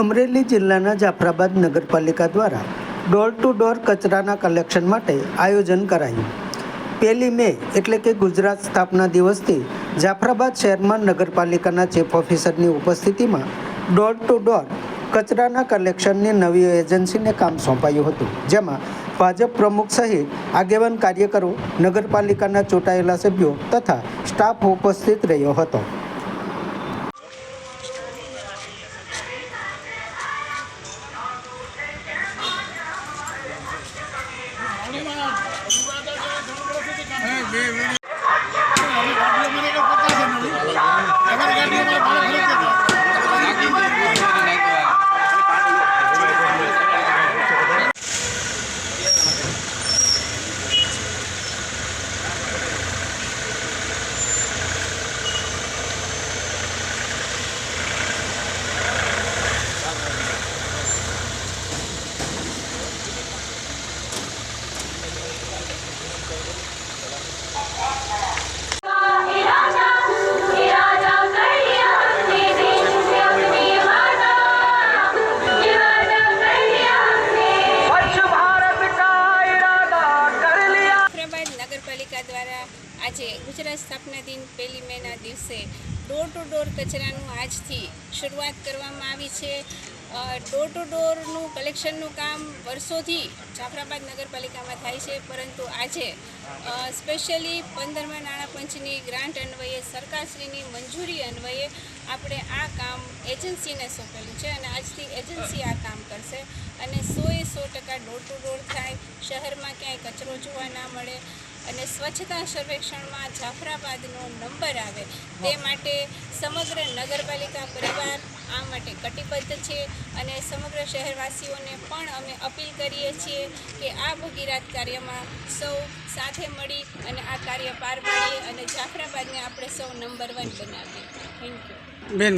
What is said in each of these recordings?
અમરેલી જિલ્લાના જાફરાબાદ નગરપાલિકા દ્વારા ડોર ટુ ડોર કચરાના કલેક્શન માટે આયોજન કરાયું. પહેલી મે એટલે કે ગુજરાત સ્થાપના દિવસથી જાફરાબાદ શહેરમાં નગરપાલિકાના ચીફ ઓફિસરની ઉપસ્થિતિમાં ડોર ટુ ડોર કચરાના કલેક્શનની નવી એજન્સીને કામ સોંપાયું હતું, જેમાં ભાજપ પ્રમુખ સહિત આગેવાન કાર્યકરો, નગરપાલિકાના ચૂંટાયેલા સભ્યો તથા સ્ટાફ ઉપસ્થિત રહ્યો હતો. me. આજે ગુજરાત સ્થાપના દિન પહેલી મેના દિવસે ડોર ટુ ડોર કચરાનું આજથી શરૂઆત કરવામાં આવી છે. ડોર ટુ ડોરનું કલેક્શનનું કામ વર્ષોથી જાફરાબાદ નગરપાલિકામાં થાય છે, પરંતુ આજે સ્પેશિયલી પંદરમા નાણાપંચની ગ્રાન્ટ અન્વયે સરકારશ્રીની મંજૂરી અન્વયે આપણે આ કામ એજન્સીને સોંપેલું છે અને આજથી એજન્સી આ કામ કરશે અને સોએ સો ટકા ડોર ટુ ડોર થાય, શહેરમાં ક્યાંય કચરો જોવા ના મળે અને સ્વચ્છતા સર્વેક્ષણમાં જાફરાબાદનો નંબર આવે તે માટે સમગ્ર નગરપાલિકા પરિવાર આ માટે કટિબદ્ધ છે અને સમગ્ર શહેરવાસીઓને પણ અમે અપીલ કરીએ છીએ કે આ ભગીરાત કાર્યમાં સૌ સાથે મળી અને આ કાર્ય પાર પાડીએ અને જાફરાબાદને આપણે સૌ નંબર વન બનાવીએ. થેન્ક યુ બેન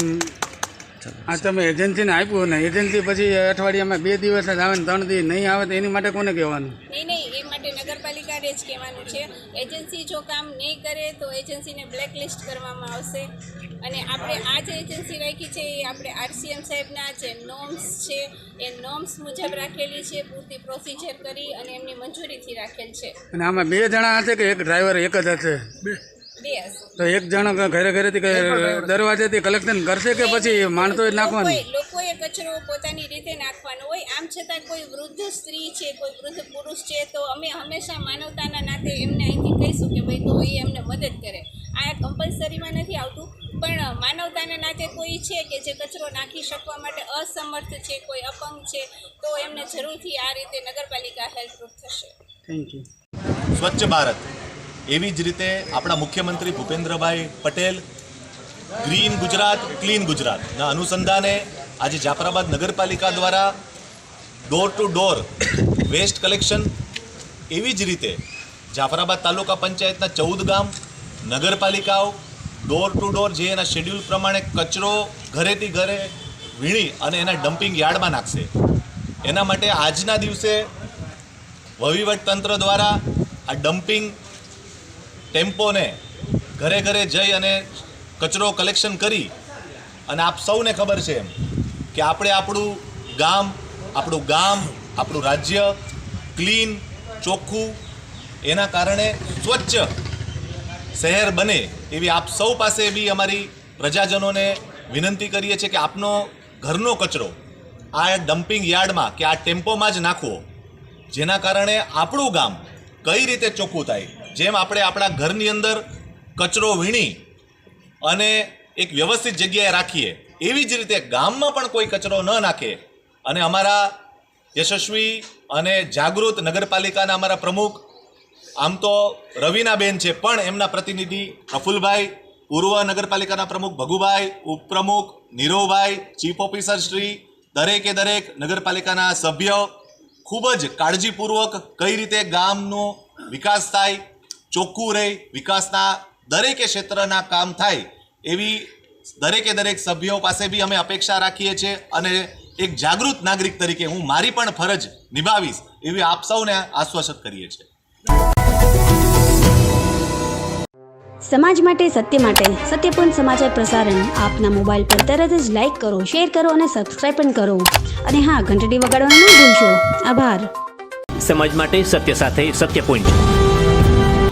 આ તમે એજન્સીને આપ્યું ને એજન્સી પછી અઠવાડિયામાં બે દિવસ જ આવે ને ત્રણ દિવસ નહીં આવે તો એની માટે કોને કહેવાનું? નહીં નહીં એ માટે નગરપાલિકાને જ કહેવાનું છે. એજન્સી જો કામ નહીં કરે તો એજન્સીને બ્લેકલિસ્ટ કરવામાં આવશે. અને આપણે આ જે એજન્સી રાખી છે એ આપણે આરસીએમ સાહેબના જે નોમ્સ છે એ નોમ્સ મુજબ રાખેલી છે પૂરતી પ્રોસિજર કરી અને એમની મંજૂરીથી રાખેલ છે. અને આમાં બે જણા હશે કે એક ડ્રાઈવર એક જ હશે. તો એક જણો ઘરે ઘરેથી દરવાજેથી કલેક્શન કરશે કે પછી માણતો નાખવાનું? લોકોએ- લોકોએ કચરો પોતાની રીતે નાખવાનો હોય. આમ છતાં કોઈ વૃદ્ધ સ્ત્રી છે કોઈ વૃદ્ધ પુરુષ છે તો અમે હંમેશા માનવતાના નાતે એમને અહીંથી કહીશું કે ભાઈ તો એ એમને મદદ કરે. આ કમ્પલસરીમાં નથી આવતું પણ માનવતાના નાતે કોઈ છે કે જે કચરો નાખી શકવા માટે અસમર્થ છે કોઈ અપંગ છે તો એમને જરૂરથી આ રીતે નગરપાલિકા હેલ્પરૂપ થશે. થેન્ક યુ સ્વચ્છ ભારત. એવી જ રીતે આપણા મુખ્યમંત્રી ભૂપેન્દ્રભાઈ પટેલ, ગ્રીન ગુજરાત, ક્લીન ગુજરાતના અનુસંધાને આજે જાફરાબાદ નગરપાલિકા દ્વારા door to door waste collection એવી જ રીતે જાફરાબાદ તાલુકા પંચાયતના ચૌદ ગામ, નગરપાલિકાઓ ડોર ટુ ડોર જે એના શેડ્યુલ પ્રમાણે કચરો ઘરેથી ઘરે વીણી અને એના ડમ્પિંગ યાર્ડમાં નાખશે. એના માટે આજના દિવસે વહીવટ તંત્ર દ્વારા આ ડમ્પિંગ ટેમ્પોને ઘરે ઘરે જઈ અને કચરો કલેક્શન કરી અને આપ સૌને ખબર છે એમ કે આપણે આપણું ગામ આપણું ગામ, આપણું રાજ્ય ક્લીન, ચોખ્ખું, એના કારણે સ્વચ્છ શહેર બને એવી આપ સૌ પાસે બી અમારી પ્રજાજનોને વિનંતી કરીએ છીએ કે આપનો ઘરનો કચરો આ ડમ્પિંગ યાર્ડમાં કે આ ટેમ્પોમાં જ નાખવો, જેના કારણે આપણું ગામ કઈ રીતે ચોખ્ખું થાય જેમ આપણે આપણા ઘરની અંદર કચરો વીણી અને એક વ્યવસ્થિત જગ્યાએ રાખીએ, એવી જ રીતે ગામમાં પણ કોઈ કચરો ન નાખે. અને અમારા યશસ્વી અને જાગૃત નગરપાલિકાના અમારા પ્રમુખ, આમ તો રવિનાબેન છે, પણ એમના પ્રતિનિધિ પ્રફુલભાઈ પૂર્વ નગરપાલિકાના પ્રમુખ ભગુભાઈ, ઉપપ્રમુખ નીરવભાઈ, ચીફ ઓફિસર શ્રી દરેકે દરેક નગરપાલિકાના સભ્ય ખૂબ જ કાળજીપૂર્વક કઈ રીતે ગામનો વિકાસ થાય ચોખ્ખું રહે વિકાસના દરેકે ક્ષેત્રના કામ થાય એવી દરેકે દરેક સભ્યો પાસે બી અમે અપેક્ષા રાખીએ છીએ અને એક જાગૃત નાગરિક તરીકે હું મારી પણ ફરજ નિભાવીશ એવી આપ સૌને આશ્વાસત કરીએ છીએ. સમાજ માટે સત્ય માટે સત્યપૂર્ણ સમાચાર પ્રસારણ આપના મોબાઈલ પર તરત જ લાઈક કરો શેર કરો અને સબસ્ક્રાઇબ પણ કરો. અને હા ઘંટડી વગાડવાનું ન ભૂલશો. આભાર. સમાજ માટે સત્ય સાથે સત્ય પોઈન્ટ